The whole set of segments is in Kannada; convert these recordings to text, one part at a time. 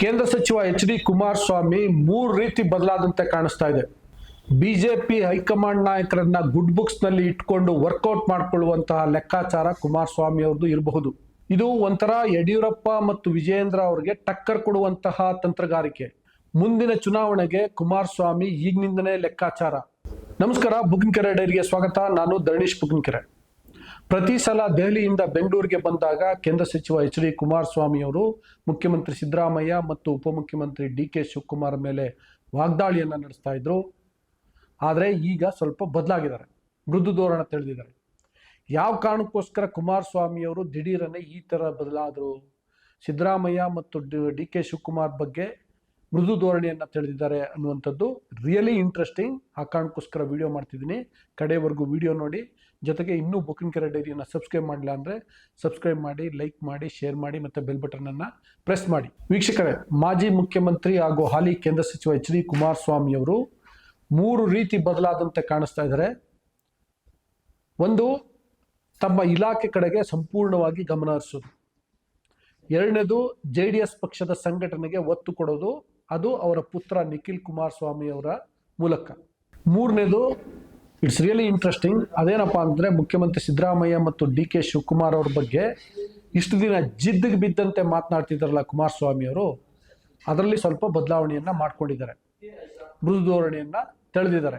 ಕೇಂದ್ರ ಸಚಿವ ಎಚ್ ಡಿ ಕುಮಾರಸ್ವಾಮಿ ಮೂರು ರೀತಿ ಬದಲಾದಂತೆ ಕಾಣಿಸ್ತಾ ಇದೆ. ಬಿಜೆಪಿ ಹೈಕಮಾಂಡ್ ನಾಯಕರನ್ನ ಗುಡ್ ಬುಕ್ಸ್ನಲ್ಲಿ ಇಟ್ಕೊಂಡು ವರ್ಕೌಟ್ ಮಾಡಿಕೊಳ್ಳುವಂತಹ ಲೆಕ್ಕಾಚಾರ ಕುಮಾರಸ್ವಾಮಿ ಅವ್ರದ್ದು ಇರಬಹುದು. ಇದು ಒಂಥರ ಯಡಿಯೂರಪ್ಪ ಮತ್ತು ವಿಜಯೇಂದ್ರ ಅವರಿಗೆ ಟಕ್ಕರ್ ಕೊಡುವಂತಹ ತಂತ್ರಗಾರಿಕೆ. ಮುಂದಿನ ಚುನಾವಣೆಗೆ ಕುಮಾರಸ್ವಾಮಿ ಈಗಿನಿಂದನೇ ಲೆಕ್ಕಾಚಾರ. ನಮಸ್ಕಾರ ಬುಗಿನ್ಕೆರೆ ಡೈರಿಗೆ ಸ್ವಾಗತ. ನಾನು ಧರಣೀಶ್ ಬುಗಿನ್ಕೆರೆ ಪ್ರತಿ ಸಲ ದೆಹಲಿಯಿಂದ ಬೆಂಗಳೂರಿಗೆ ಬಂದಾಗ ಕೇಂದ್ರ ಸಚಿವ ಎಚ್ ಡಿ ಕುಮಾರಸ್ವಾಮಿ ಅವರು, ಮುಖ್ಯಮಂತ್ರಿ ಸಿದ್ದರಾಮಯ್ಯ ಮತ್ತು ಉಪಮುಖ್ಯಮಂತ್ರಿ ಡಿ ಕೆ ಶಿವಕುಮಾರ್ ಮೇಲೆ ವಾಗ್ದಾಳಿಯನ್ನು ನಡೆಸ್ತಾ ಇದ್ರು. ಆದರೆ ಈಗ ಸ್ವಲ್ಪ ಬದಲಾಗಿದ್ದಾರೆ, ಮೃದು ಧೋರಣ ತಿಳಿದಿದ್ದಾರೆ. ಯಾವ ಕಾರಣಕ್ಕೋಸ್ಕರ ಕುಮಾರಸ್ವಾಮಿ ಅವರು ದಿಢೀರನೆ ಈ ಥರ ಬದಲಾದರು? ಸಿದ್ದರಾಮಯ್ಯ ಮತ್ತು ಡಿ ಕೆ ಶಿವಕುಮಾರ್ ಬಗ್ಗೆ ಮೃದು ಧೋರಣೆಯನ್ನು ತಿಳಿದಿದ್ದಾರೆ ಅನ್ನುವಂಥದ್ದು ರಿಯಲಿ ಇಂಟ್ರೆಸ್ಟಿಂಗ್ ಆ ಕಾರಣಕ್ಕೋಸ್ಕರ ವಿಡಿಯೋ ಮಾಡ್ತಿದ್ದೀನಿ. ಕಡೆವರೆಗೂ ವಿಡಿಯೋ ನೋಡಿ. ಜೊತೆಗೆ ಇನ್ನೂ ಬುಕಿಂಗ್ ಕೆರೆ ಡೈರಿಯನ್ನು ಸಬ್ಸ್ಕ್ರೈಬ್ ಮಾಡಿಲ್ಲ ಅಂದರೆ ಸಬ್ಸ್ಕ್ರೈಬ್ ಮಾಡಿ ಲೈಕ್ ಮಾಡಿ ಶೇರ್ ಮಾಡಿ ಮತ್ತು ಬೆಲ್ ಬಟನನ್ನು ಪ್ರೆಸ್ ಮಾಡಿ. ವೀಕ್ಷಕರೇ, ಮಾಜಿ ಮುಖ್ಯಮಂತ್ರಿ ಹಾಗೂ ಹಾಲಿ ಕೇಂದ್ರ ಸಚಿವ ಎಚ್ ಡಿ ಕುಮಾರಸ್ವಾಮಿಯವರು ಮೂರು ರೀತಿ ಬದಲಾದಂತೆ ಕಾಣಿಸ್ತಾ ಇದ್ದಾರೆ. ಒಂದು, ತಮ್ಮ ಇಲಾಖೆ ಕಡೆಗೆ ಸಂಪೂರ್ಣವಾಗಿ ಗಮನ ಹರಿಸೋದು. ಎರಡನೇದು ಜೆ ಡಿ ಎಸ್ ಪಕ್ಷದ ಸಂಘಟನೆಗೆ ಒತ್ತು ಕೊಡೋದು. ಅದು ಅವರ ಪುತ್ರ ನಿಖಿಲ್ ಕುಮಾರಸ್ವಾಮಿ ಅವರ ಮೂಲಕ. ಮೂರನೇದು ಇಟ್ಸ್ ರಿಯಲಿ ಇಂಟ್ರೆಸ್ಟಿಂಗ್ ಅದೇನಪ್ಪ ಅಂದರೆ ಮುಖ್ಯಮಂತ್ರಿ ಸಿದ್ದರಾಮಯ್ಯ ಮತ್ತು ಡಿ ಕೆ ಶಿವಕುಮಾರ್ ಅವ್ರ ಬಗ್ಗೆ ಇಷ್ಟು ದಿನ ಜಿದ್ದಿಗೆ ಬಿದ್ದಂತೆ ಮಾತನಾಡ್ತಿದ್ದಾರಲ್ಲ ಕುಮಾರಸ್ವಾಮಿ ಅವರು ಅದರಲ್ಲಿ ಸ್ವಲ್ಪ ಬದಲಾವಣೆಯನ್ನು ಮಾಡ್ಕೊಂಡಿದ್ದಾರೆ. ಮೃದು ಧೋರಣೆಯನ್ನು ತೆಳೆದಿದ್ದಾರೆ.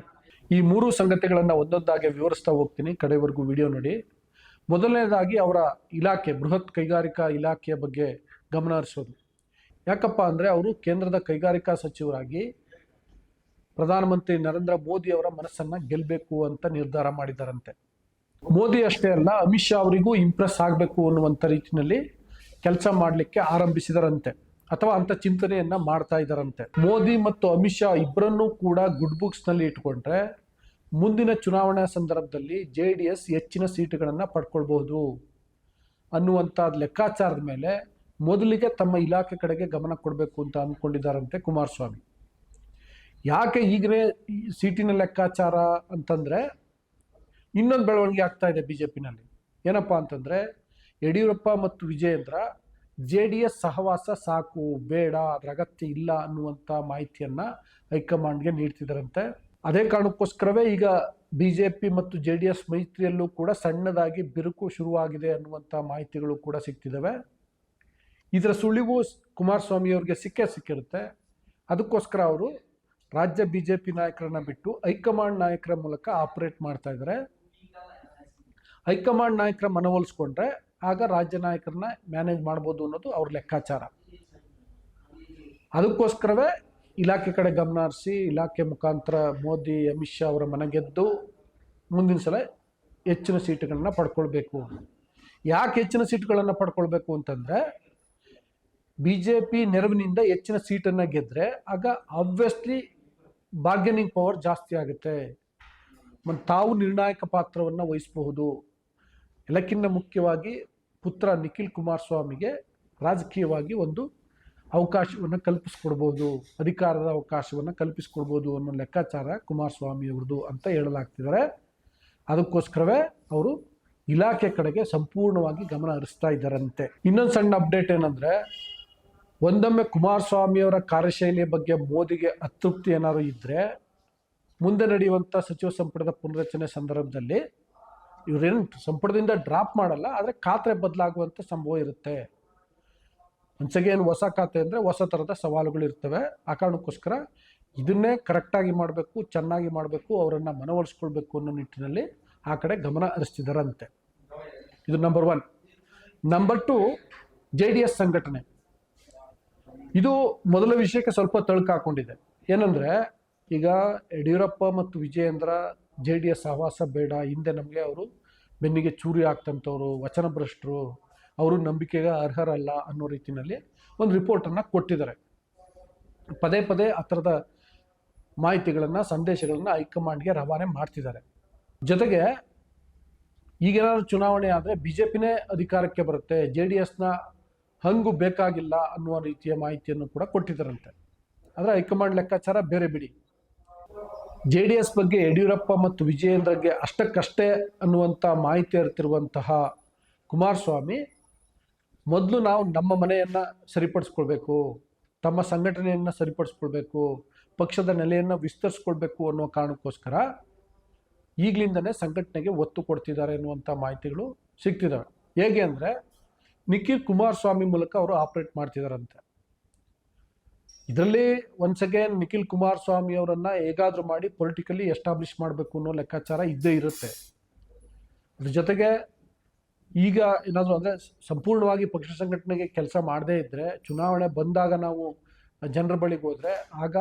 ಈ ಮೂರು ಸಂಗತಿಗಳನ್ನು ಒಂದೊಂದಾಗಿ ವಿವರಿಸ್ತಾ ಹೋಗ್ತೀನಿ, ಕಡೆವರೆಗೂ ವಿಡಿಯೋ ನೋಡಿ. ಮೊದಲನೇದಾಗಿ ಅವರ ಇಲಾಖೆ, ಬೃಹತ್ ಕೈಗಾರಿಕಾ ಇಲಾಖೆಯ ಬಗ್ಗೆ ಗಮನ ಹರಿಸೋದು. ಯಾಕಪ್ಪ ಅಂದರೆ ಅವರು ಕೇಂದ್ರದ ಕೈಗಾರಿಕಾ ಸಚಿವರಾಗಿ ಪ್ರಧಾನಮಂತ್ರಿ ನರೇಂದ್ರ ಮೋದಿ ಅವರ ಮನಸ್ಸನ್ನು ಗೆಲ್ಲಬೇಕು ಅಂತ ನಿರ್ಧಾರ ಮಾಡಿದ್ದಾರಂತೆ. ಮೋದಿ ಅಷ್ಟೇ ಅಲ್ಲ, ಅಮಿತ್ ಶಾ ಅವರಿಗೂ ಇಂಪ್ರೆಸ್ ಆಗಬೇಕು ಅನ್ನುವಂಥ ರೀತಿಯಲ್ಲಿ ಕೆಲಸ ಮಾಡಲಿಕ್ಕೆ ಆರಂಭಿಸಿದರಂತೆ. ಅಥವಾ ಅಂಥ ಚಿಂತನೆಯನ್ನು ಮಾಡ್ತಾ ಇದ್ದಾರಂತೆ. ಮೋದಿ ಮತ್ತು ಅಮಿತ್ ಶಾ ಇಬ್ಬರನ್ನೂ ಕೂಡ ಗುಡ್ ಬುಕ್ಸ್ನಲ್ಲಿ ಇಟ್ಕೊಂಡ್ರೆ ಮುಂದಿನ ಚುನಾವಣಾ ಸಂದರ್ಭದಲ್ಲಿ ಜೆ ಡಿ ಎಸ್ ಹೆಚ್ಚಿನ ಸೀಟುಗಳನ್ನು ಪಡ್ಕೊಳ್ಬಹುದು ಅನ್ನುವಂಥ ಲೆಕ್ಕಾಚಾರದ ಮೇಲೆ ಮೊದಲಿಗೆ ತಮ್ಮ ಇಲಾಖೆ ಕಡೆಗೆ ಗಮನ ಕೊಡಬೇಕು ಅಂತ ಅಂದ್ಕೊಂಡಿದ್ದಾರಂತೆ ಕುಮಾರಸ್ವಾಮಿ. ಯಾಕೆ ಈಗಲೇ ಸೀಟಿನ ಲೆಕ್ಕಾಚಾರ ಅಂತಂದ್ರೆ ಇನ್ನೊಂದು ಬೆಳವಣಿಗೆ ಆಗ್ತಾ ಇದೆ ಬಿ ಜೆ ಪಿನಲ್ಲಿ ಏನಪ್ಪ ಅಂತಂದ್ರೆ ಯಡಿಯೂರಪ್ಪ ಮತ್ತು ವಿಜಯೇಂದ್ರ ಜೆ ಡಿ ಎಸ್ ಸಹವಾಸ ಸಾಕು, ಬೇಡ, ಅದರ ಅಗತ್ಯ ಇಲ್ಲ ಅನ್ನುವಂಥ ಮಾಹಿತಿಯನ್ನ ಹೈಕಮಾಂಡ್ಗೆ ನೀಡ್ತಿದ್ದಾರಂತೆ ಅದೇ ಕಾರಣಕ್ಕೋಸ್ಕರವೇ ಈಗ ಬಿ ಜೆ ಪಿ ಮತ್ತು ಜೆ ಡಿ ಎಸ್ ಮೈತ್ರಿಯಲ್ಲೂ ಕೂಡ ಸಣ್ಣದಾಗಿ ಬಿರುಕು ಶುರುವಾಗಿದೆ ಅನ್ನುವಂಥ ಮಾಹಿತಿಗಳು ಕೂಡ ಸಿಗ್ತಿದ್ದಾವೆ ಇದರ ಸುಳಿವು ಕುಮಾರಸ್ವಾಮಿ ಅವರಿಗೆ ಸಿಕ್ಕೇ ಸಿಕ್ಕಿರುತ್ತೆ. ಅದಕ್ಕೋಸ್ಕರ ಅವರು ರಾಜ್ಯ ಬಿ ಜೆ ಪಿ ನಾಯಕರನ್ನ ಬಿಟ್ಟು ಹೈಕಮಾಂಡ್ ನಾಯಕರ ಮೂಲಕ ಆಪರೇಟ್ ಮಾಡ್ತಾ ಇದ್ದಾರೆ. ಹೈಕಮಾಂಡ್ ನಾಯಕರ ಮನವೊಲಿಸ್ಕೊಂಡ್ರೆ ಆಗ ರಾಜ್ಯ ನಾಯಕರನ್ನ ಮ್ಯಾನೇಜ್ ಮಾಡ್ಬೋದು ಅನ್ನೋದು ಅವ್ರ ಲೆಕ್ಕಾಚಾರ. ಅದಕ್ಕೋಸ್ಕರವೇ ಇಲಾಖೆ ಕಡೆ ಗಮನ ಹರಿಸಿ ಇಲಾಖೆ ಮುಖಾಂತರ ಮೋದಿ, ಅಮಿತ್ ಶಾ ಅವರ ಮನೆಗೆದ್ದು ಮುಂದಿನ ಸಲ ಹೆಚ್ಚಿನ ಸೀಟುಗಳನ್ನ ಪಡ್ಕೊಳ್ಬೇಕು. ಯಾಕೆ ಹೆಚ್ಚಿನ ಸೀಟುಗಳನ್ನು ಪಡ್ಕೊಳ್ಬೇಕು ಅಂತಂದ್ರೆ ಬಿ ಜೆ ಪಿ ನೆರವಿನಿಂದ ಹೆಚ್ಚಿನ ಸೀಟನ್ನು ಗೆದ್ರೆ ಆಗ ಆಬ್ವಿಯಸ್ಲಿ ಬಾರ್ಗೇನಿಂಗ್ ಪವರ್ ಜಾಸ್ತಿ ಆಗುತ್ತೆ. ಮತ್ತು ತಾವು ನಿರ್ಣಾಯಕ ಪಾತ್ರವನ್ನು ವಹಿಸಬಹುದು. ಎಲ್ಲಕ್ಕಿಂತ ಮುಖ್ಯವಾಗಿ ಪುತ್ರ ನಿಖಿಲ್ ಕುಮಾರಸ್ವಾಮಿಗೆ ರಾಜಕೀಯವಾಗಿ ಒಂದು ಅವಕಾಶವನ್ನು ಕಲ್ಪಿಸ್ಕೊಡ್ಬೋದು. ಅಧಿಕಾರದ ಅವಕಾಶವನ್ನು ಕಲ್ಪಿಸ್ಕೊಡ್ಬೋದು ಅನ್ನೋ ಲೆಕ್ಕಾಚಾರ ಕುಮಾರಸ್ವಾಮಿ ಅವ್ರದ್ದು ಅಂತ ಹೇಳಲಾಗ್ತಿದ್ದಾರೆ ಅದಕ್ಕೋಸ್ಕರವೇ ಅವರು ಇಲಾಖೆ ಕಡೆಗೆ ಸಂಪೂರ್ಣವಾಗಿ ಗಮನ ಹರಿಸ್ತಾ ಇದ್ದಾರಂತೆ. ಇನ್ನೊಂದು ಸಣ್ಣ ಅಪ್ಡೇಟ್ ಏನಂದ್ರೆ ಒಂದೊಮ್ಮೆ ಕುಮಾರಸ್ವಾಮಿಯವರ ಕಾರ್ಯಶೈಲಿಯ ಬಗ್ಗೆ ಮೋದಿಗೆ ಅತೃಪ್ತಿ ಏನಾದ್ರು ಇದ್ದರೆ ಮುಂದೆ ನಡೆಯುವಂಥ ಸಚಿವ ಸಂಪುಟದ ಪುನರಚನೆ ಸಂದರ್ಭದಲ್ಲಿ ಇವರೇನು ಸಂಪುಟದಿಂದ ಡ್ರಾಪ್ ಮಾಡಲ್ಲ, ಆದರೆ ಖಾತ್ರೆ ಬದಲಾಗುವಂಥ ಸಂಭವ ಇರುತ್ತೆ. ಒಂದ್ಸಗೆ ಏನು ಹೊಸ ಖಾತೆ ಅಂದರೆ ಹೊಸ ಥರದ ಸವಾಲುಗಳು ಇರ್ತವೆ. ಆ ಕಾರಣಕ್ಕೋಸ್ಕರ ಇದನ್ನೇ ಕರೆಕ್ಟಾಗಿ ಮಾಡಬೇಕು, ಚೆನ್ನಾಗಿ ಮಾಡಬೇಕು, ಅವರನ್ನು ಮನವೊಲಿಸ್ಕೊಳ್ಬೇಕು ಅನ್ನೋ ನಿಟ್ಟಿನಲ್ಲಿ ಆ ಕಡೆ ಗಮನ ಹರಿಸ್ತಿದ್ದಾರಂತೆ ಇದು number one number two J D S ಸಂಘಟನೆ. ಇದು ಮೊದಲ ವಿಷಯಕ್ಕೆ ಸ್ವಲ್ಪ ತಳುಕು ಹಾಕೊಂಡಿದೆ. ಏನಂದ್ರೆ, ಈಗ ಯಡಿಯೂರಪ್ಪ ಮತ್ತು ವಿಜಯೇಂದ್ರ ಜೆ ಡಿ ಎಸ್ ಸಹವಾಸ ಬೇಡ, ಹಿಂದೆ ನಮಗೆ ಅವರು ಬೆನ್ನಿಗೆ ಚೂರಿ ಆಗ್ತಂಥವ್ರು ವಚನಭ್ರಷ್ಟರು, ಅವರು ನಂಬಿಕೆಗೆ ಅರ್ಹರಲ್ಲ ಅನ್ನೋ ರೀತಿಯಲ್ಲಿ ಒಂದು ರಿಪೋರ್ಟನ್ನು ಕೊಟ್ಟಿದ್ದಾರೆ. ಪದೇ ಪದೇ ಆ ಥರದ ಮಾಹಿತಿಗಳನ್ನು, ಸಂದೇಶಗಳನ್ನು ಹೈಕಮಾಂಡ್ಗೆ ರವಾನೆ ಮಾಡ್ತಿದ್ದಾರೆ. ಜೊತೆಗೆ ಈಗೇನಾದ್ರು ಚುನಾವಣೆ ಆದರೆ ಬಿ ಜೆ ಪಿನೇ ಅಧಿಕಾರಕ್ಕೆ ಬರುತ್ತೆ, ಜೆ ಡಿ ಎಸ್ನ ಹಂಗು ಬೇಕಾಗಿಲ್ಲ ಅನ್ನುವ ರೀತಿಯ ಮಾಹಿತಿಯನ್ನು ಕೂಡ ಕೊಟ್ಟಿದ್ದರಂತೆ. ಆದರೆ ಹೈಕಮಾಂಡ್ ಲೆಕ್ಕಾಚಾರ ಬೇರೆ ಬಿಡಿ. ಜೆ ಡಿ ಎಸ್ ಬಗ್ಗೆ ಯಡಿಯೂರಪ್ಪ ಮತ್ತು ವಿಜಯೇಂದ್ರಗೆ ಅಷ್ಟಕ್ಕಷ್ಟೇ ಅನ್ನುವಂಥ ಮಾಹಿತಿ ಅರಿತಿರುವಂತಹ ಕುಮಾರಸ್ವಾಮಿ, ಮೊದಲು ನಾವು ನಮ್ಮ ಮನೆಯನ್ನು ಸರಿಪಡಿಸ್ಕೊಳ್ಬೇಕು, ತಮ್ಮ ಸಂಘಟನೆಯನ್ನು ಸರಿಪಡಿಸ್ಕೊಳ್ಬೇಕು, ಪಕ್ಷದ ನೆಲೆಯನ್ನು ವಿಸ್ತರಿಸ್ಕೊಳ್ಬೇಕು ಅನ್ನೋ ಕಾರಣಕ್ಕೋಸ್ಕರ ಈಗಲಿಂದನೇ ಸಂಘಟನೆಗೆ ಒತ್ತು ಕೊಡ್ತಿದ್ದಾರೆ ಎನ್ನುವಂಥ ಮಾಹಿತಿಗಳು ಸಿಗ್ತಿದ್ದಾವೆ. ಹೇಗೆ ಅಂದರೆ ನಿಖಿಲ್ ಕುಮಾರಸ್ವಾಮಿ ಮೂಲಕ ಅವರು ಆಪರೇಟ್ ಮಾಡ್ತಿದಾರಂತೆ. ಇದರಲ್ಲಿ ಒನ್ಸ್ ಅಗೇನ್ ನಿಖಿಲ್ ಕುಮಾರಸ್ವಾಮಿ ಅವರನ್ನ ಹೇಗಾದ್ರೂ ಮಾಡಿ ಪೊಲಿಟಿಕಲಿ ಎಸ್ಟಾಬ್ಲಿಷ್ ಮಾಡಬೇಕು ಅನ್ನೋ ಲೆಕ್ಕಾಚಾರ ಇದ್ದೇ ಇರುತ್ತೆ. ಅದ್ರ ಜೊತೆಗೆ ಈಗ ಏನಾದರೂ ಅಂದರೆ ಸಂಪೂರ್ಣವಾಗಿ ಪಕ್ಷ ಸಂಘಟನೆಗೆ ಕೆಲಸ ಮಾಡದೇ ಇದ್ದರೆ ಚುನಾವಣೆ ಬಂದಾಗ ನಾವು ಜನರ ಬಳಿಗೆ ಹೋದರೆ ಆಗ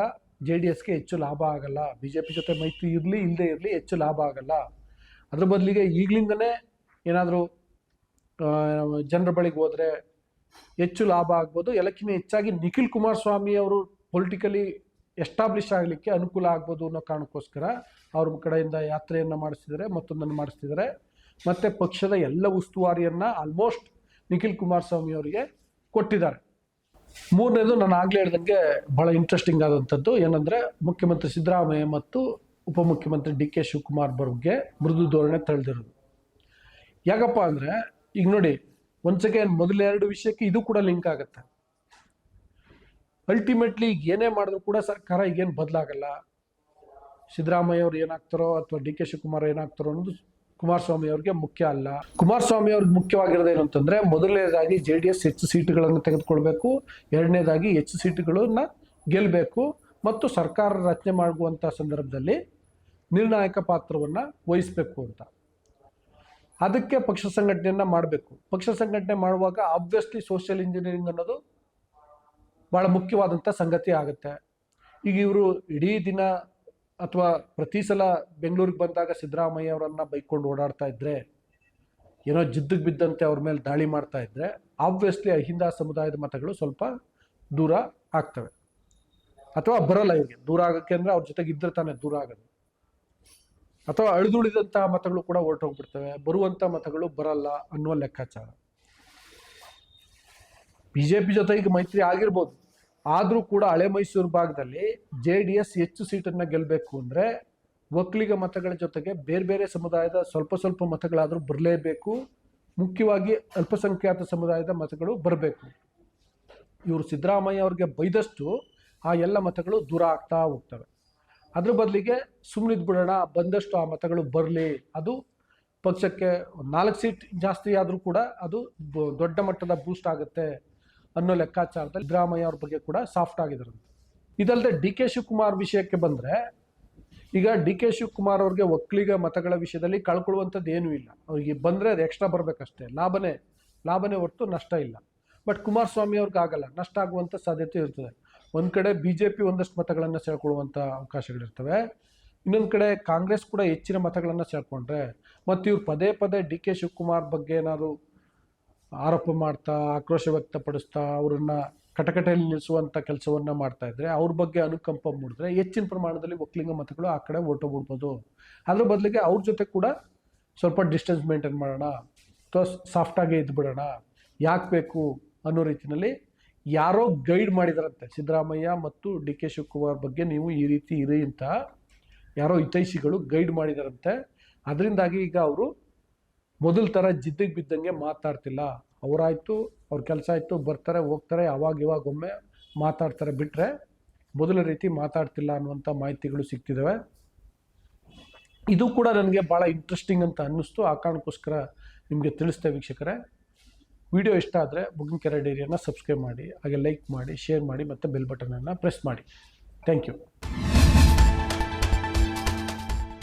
ಜೆ ಡಿ ಎಸ್ಗೆ ಹೆಚ್ಚು ಲಾಭ ಆಗಲ್ಲ ಬಿ ಜೆ ಪಿ ಜೊತೆ ಮೈತ್ರಿ ಇರಲಿ ಇಲ್ಲದೆ ಇರಲಿ ಹೆಚ್ಚು ಲಾಭ ಆಗಲ್ಲ. ಅದ್ರ ಬದಲಿಗೆ ಈಗಲಿಂದನೇ ಏನಾದರೂ ಜನರ ಬಳಿಗೆ ಹೋದರೆ ಹೆಚ್ಚು ಲಾಭ ಆಗ್ಬೋದು. ಎಲ್ಲಕ್ಕಿಂತ ಹೆಚ್ಚಾಗಿ ನಿಖಿಲ್ ಕುಮಾರಸ್ವಾಮಿ ಅವರು ಪೊಲಿಟಿಕಲಿ ಎಸ್ಟಾಬ್ಲಿಷ್ ಆಗಲಿಕ್ಕೆ ಅನುಕೂಲ ಆಗ್ಬೋದು ಅನ್ನೋ ಕಾರಣಕ್ಕೋಸ್ಕರ ಅವ್ರ ಕಡೆಯಿಂದ ಯಾತ್ರೆಯನ್ನು ಮಾಡಿಸ್ತಿದ್ದಾರೆ, ಮತ್ತೊಂದನ್ನು ಮಾಡಿಸ್ತಿದ್ದಾರೆ. ಮತ್ತು ಪಕ್ಷದ ಎಲ್ಲ ಉಸ್ತುವಾರಿಯನ್ನು ಆಲ್ಮೋಸ್ಟ್ ನಿಖಿಲ್ ಕುಮಾರಸ್ವಾಮಿ ಅವರಿಗೆ ಕೊಟ್ಟಿದ್ದಾರೆ. ಮೂರನೇದು ನಾನು ಆಗಲೇ ಹೇಳ್ದಂಗೆ ಭಾಳ ಇಂಟ್ರೆಸ್ಟಿಂಗ್ ಆದಂಥದ್ದು ಏನಂದರೆ ಮುಖ್ಯಮಂತ್ರಿ ಸಿದ್ದರಾಮಯ್ಯ ಮತ್ತು ಉಪಮುಖ್ಯಮಂತ್ರಿ ಡಿ ಕೆ ಶಿವಕುಮಾರ್ ಬಗ್ಗೆ ಮೃದು ಧೋರಣೆ ತಳೆದಿರೋದು. ಯಾಕಪ್ಪ ಅಂದರೆ ಈಗ ನೋಡಿ ಒನ್ಸ್ ಅಗೇನ್ ಮೊದಲೆರಡು ವಿಷಯಕ್ಕೆ ಇದು ಕೂಡ ಲಿಂಕ್ ಆಗುತ್ತೆ. ಅಲ್ಟಿಮೇಟ್ಲಿ ಈಗ ಏನೇ ಮಾಡಿದ್ರು ಕೂಡ ಸರ್ಕಾರ ಈಗೇನು ಬದಲಾಗಲ್ಲ. ಸಿದ್ದರಾಮಯ್ಯ ಅವ್ರು ಏನಾಗ್ತಾರೋ ಅಥವಾ ಡಿ ಕೆ ಶಿವಕುಮಾರ್ ಏನಾಗ್ತಾರೋ ಅನ್ನೋದು ಕುಮಾರಸ್ವಾಮಿ ಅವ್ರಿಗೆ ಮುಖ್ಯ ಅಲ್ಲ. ಕುಮಾರಸ್ವಾಮಿ ಅವ್ರಿಗೆ ಮುಖ್ಯವಾಗಿರೋದೇನು ಅಂತಂದರೆ, ಮೊದಲನೇದಾಗಿ ಜೆ ಡಿ ಎಸ್ ಹೆಚ್ಚು ಸೀಟುಗಳನ್ನು ತೆಗೆದುಕೊಳ್ಬೇಕು, ಎರಡನೇದಾಗಿ ಹೆಚ್ಚು ಸೀಟುಗಳನ್ನ ಗೆಲ್ಲಬೇಕು ಮತ್ತು ಸರ್ಕಾರ ರಚನೆ ಮಾಡುವಂಥ ಸಂದರ್ಭದಲ್ಲಿ ನಿರ್ಣಾಯಕ ಪಾತ್ರವನ್ನು ವಹಿಸಬೇಕು ಅಂತ. ಅದಕ್ಕೆ ಪಕ್ಷ ಸಂಘಟನೆಯನ್ನ ಮಾಡಬೇಕು. ಪಕ್ಷ ಸಂಘಟನೆ ಮಾಡುವಾಗ ಆಬ್ವಿಯಸ್ಲಿ ಸೋಷಿಯಲ್ ಇಂಜಿನಿಯರಿಂಗ್ ಅನ್ನೋದು ಬಹಳ ಮುಖ್ಯವಾದಂಥ ಸಂಗತಿ ಆಗುತ್ತೆ. ಈಗ ಇವರು ಇಡೀ ದಿನ ಅಥವಾ ಪ್ರತಿ ಸಲ ಬೆಂಗಳೂರಿಗೆ ಬಂದಾಗ ಸಿದ್ದರಾಮಯ್ಯ ಅವರನ್ನು ಬೈಕೊಂಡು ಓಡಾಡ್ತಾ ಇದ್ರೆ, ಏನೋ ಜಿದ್ದಿಗೆ ಬಿದ್ದಂತೆ ಅವ್ರ ಮೇಲೆ ದಾಳಿ ಮಾಡ್ತಾ ಇದ್ರೆ ಆಬ್ವಿಯಸ್ಲಿ ಅಹಿಂದ ಸಮುದಾಯದ ಮತಗಳು ಸ್ವಲ್ಪ ದೂರ ಆಗ್ತವೆ. ಅಥವಾ ಬರಲ್ಲ ಇವರಿಗೆ. ದೂರ ಆಗಕ್ಕೆ ಅಂದರೆ ಅವ್ರ ಜೊತೆಗೆ ಇದ್ರೆ ತಾನೇ ದೂರ ಆಗೋದು. ಅಥವಾ ಅಳಿದುಳಿದಂತಹ ಮತಗಳು ಕೂಡ ಹೊರಟೋಗ್ಬಿಡ್ತವೆ ಬರುವಂತ ಮತಗಳು ಬರಲ್ಲ ಅನ್ನುವ ಲೆಕ್ಕಾಚಾರ. ಬಿಜೆಪಿ ಜೊತೆ ಈಗ ಮೈತ್ರಿ ಆಗಿರ್ಬೋದು. ಆದರೂ ಕೂಡ ಹಳೆ ಮೈಸೂರು ಭಾಗದಲ್ಲಿ ಜೆ ಡಿ ಎಸ್ ಹೆಚ್ಚು ಸೀಟನ್ನು ಗೆಲ್ಲಬೇಕು ಅಂದರೆ ಒಕ್ಕಲಿಗ ಮತಗಳ ಜೊತೆಗೆ ಬೇರೆ ಬೇರೆ ಸಮುದಾಯದ ಸ್ವಲ್ಪ ಸ್ವಲ್ಪ ಮತಗಳಾದರೂ ಬರಲೇಬೇಕು. ಮುಖ್ಯವಾಗಿ ಅಲ್ಪಸಂಖ್ಯಾತ ಸಮುದಾಯದ ಮತಗಳು ಬರಬೇಕು. ಇವರು ಸಿದ್ದರಾಮಯ್ಯ ಅವ್ರಿಗೆ ಬೈದಷ್ಟು ಆ ಎಲ್ಲ ಮತಗಳು ದೂರ ಆಗ್ತಾ ಹೋಗ್ತವೆ. ಅದ್ರ ಬದಲಿಗೆ ಸುಮ್ಮನಿದ್ ಬಿಡೋಣ, ಬಂದಷ್ಟು ಆ ಮತಗಳು ಬರಲಿ. ಅದು ಪಕ್ಷಕ್ಕೆ ನಾಲ್ಕು ಸೀಟ್ ಜಾಸ್ತಿ ಆದರೂ ಕೂಡ ಅದು ದೊಡ್ಡ ಮಟ್ಟದ ಬೂಸ್ಟ್ ಆಗುತ್ತೆ ಅನ್ನೋ ಲೆಕ್ಕಾಚಾರದಲ್ಲಿ ಸಿದ್ದರಾಮಯ್ಯ ಅವ್ರ ಬಗ್ಗೆ ಕೂಡ ಸಾಫ್ಟ್ ಆಗಿದ್ರಂತೆ. ಇದಲ್ಲದೆ ಡಿ ಕೆ ಶಿವಕುಮಾರ್ ವಿಷಯಕ್ಕೆ ಬಂದರೆ, ಈಗ ಡಿ ಕೆ ಶಿವಕುಮಾರ್ ಅವ್ರಿಗೆ ಒಕ್ಕಲಿಗ ಮತಗಳ ವಿಷಯದಲ್ಲಿ ಕಳ್ಕೊಳ್ಳುವಂಥದ್ದು ಏನೂ ಇಲ್ಲ. ಅವ್ರಿಗೆ ಬಂದರೆ ಅದು ಎಕ್ಸ್ಟ್ರಾ ಬರಬೇಕಷ್ಟೇ. ಲಾಭನೇ ಲಾಭನೇ ಹೊರತು ನಷ್ಟ ಇಲ್ಲ. ಬಟ್ ಕುಮಾರಸ್ವಾಮಿ ಅವ್ರಿಗೆ ಆಗಲ್ಲ. ನಷ್ಟ ಆಗುವಂಥ ಸಾಧ್ಯತೆ ಇರ್ತದೆ. ಒಂದು ಕಡೆ ಬಿ ಜೆ ಪಿ ಒಂದಷ್ಟು ಮತಗಳನ್ನು ಸೇರ್ಕೊಳ್ಳುವಂಥ ಅವಕಾಶಗಳಿರ್ತವೆ. ಇನ್ನೊಂದು ಕಡೆ ಕಾಂಗ್ರೆಸ್ ಕೂಡ ಹೆಚ್ಚಿನ ಮತಗಳನ್ನು ಸೆಳ್ಕೊಂಡ್ರೆ, ಮತ್ತು ಇವ್ರು ಪದೇ ಪದೇ ಡಿ ಕೆ ಶಿವಕುಮಾರ್ ಬಗ್ಗೆ ಏನಾದ್ರು ಆರೋಪ ಮಾಡ್ತಾ, ಆಕ್ರೋಶ ವ್ಯಕ್ತಪಡಿಸ್ತಾ, ಅವರನ್ನು ಕಟಕಟೆಯಲ್ಲಿ ನಿಲ್ಲಿಸುವಂಥ ಕೆಲಸವನ್ನ ಮಾಡ್ತಾ ಇದ್ರೆ, ಅವ್ರ ಬಗ್ಗೆ ಅನುಕಂಪ ಮೂಡಿದ್ರೆ ಹೆಚ್ಚಿನ ಪ್ರಮಾಣದಲ್ಲಿ ಒಕ್ಕಲಿಂಗ ಮತಗಳು ಆ ಕಡೆ ಹೊರಟೋಗ್ಬಿಡ್ಬೋದು. ಅದ್ರ ಬದಲಿಗೆ ಅವ್ರ ಜೊತೆ ಕೂಡ ಸ್ವಲ್ಪ ಡಿಸ್ಟೆನ್ಸ್ ಮೇಂಟೈನ್ ಮಾಡೋಣ, ಅಥವಾ ಸಾಫ್ಟಾಗಿ ಇದ್ದುಬಿಡೋಣ ಯಾಕೆ ಬೇಕು ಅನ್ನೋ ರೀತಿಯಲ್ಲಿ ಯಾರೋ ಗೈಡ್ ಮಾಡಿದಾರಂತೆ. ಸಿದ್ದರಾಮಯ್ಯ ಮತ್ತು ಡಿ ಕೆ ಶಿವಕುಮಾರ್ ಬಗ್ಗೆ ನೀವು ಈ ರೀತಿ ಇರಿ ಅಂತ ಯಾರೋ ಹಿತೈಷಿಗಳು ಗೈಡ್ ಮಾಡಿದಾರಂತೆ. ಅದರಿಂದಾಗಿ ಈಗ ಅವರು ಮೊದಲ ಥರ ಜಿದ್ದಿಗೆ ಬಿದ್ದಂಗೆ ಮಾತಾಡ್ತಿಲ್ಲ. ಅವರಾಯ್ತು, ಅವ್ರ ಕೆಲಸ ಆಯಿತು, ಬರ್ತಾರೆ, ಹೋಗ್ತಾರೆ, ಅವಾಗ ಇವಾಗ ಒಮ್ಮೆ ಮಾತಾಡ್ತಾರೆ. ಬಿಟ್ಟರೆ ಮೊದಲ ರೀತಿ ಮಾತಾಡ್ತಿಲ್ಲ ಅನ್ನುವಂಥ ಮಾಹಿತಿಗಳು ಸಿಗ್ತಿದ್ದಾವೆ ಇದು ಕೂಡ ನನಗೆ ಭಾಳ ಇಂಟ್ರೆಸ್ಟಿಂಗ್ ಅಂತ ಅನ್ನಿಸ್ತು. ಆ ಕಾರಣಕ್ಕೋಸ್ಕರ ನಿಮಗೆ ತಿಳಿಸ್ತೇವೆ ವೀಕ್ಷಕರೇ. ವಿಡಿಯೋ ಇಷ್ಟ ಆದರೆ ಬುಕಿಂಗ್ ಕೆರೆ ಡೈರಿಯನ್ನು ಸಬ್ಸ್ಕ್ರೈಬ್ ಮಾಡಿ, ಹಾಗೆ ಲೈಕ್ ಮಾಡಿ ಶೇರ್ ಮಾಡಿ ಮತ್ತು ಬೆಲ್ ಬಟನನ್ನು ಪ್ರೆಸ್ ಮಾಡಿ. Thank you